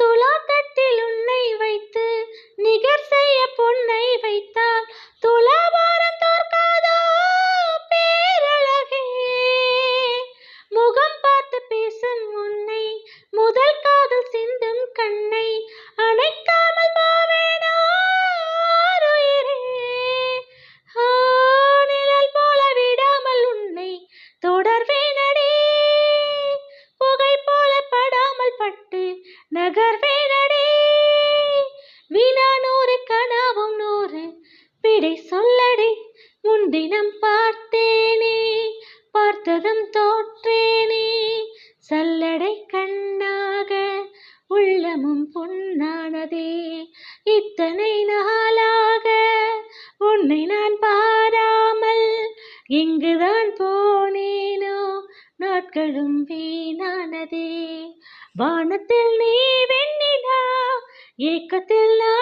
துலா நகர்வேனடே வினா நூறு கனவும் நூறு பிடை சொல்லடி. முன்தினம் பார்த்தேனே பார்த்ததும் தோற்றேனே. சல்லடை கண்ணாக உள்ளமும் பொன்னானதே. இத்தனை நாளாக உன்னை நான் பாராமல் எங்குதான் போனேனோ நாட்களும் வீணானதே. வானத்தில் நீ வெண்ணிலா ஏக்கத்தில் நான்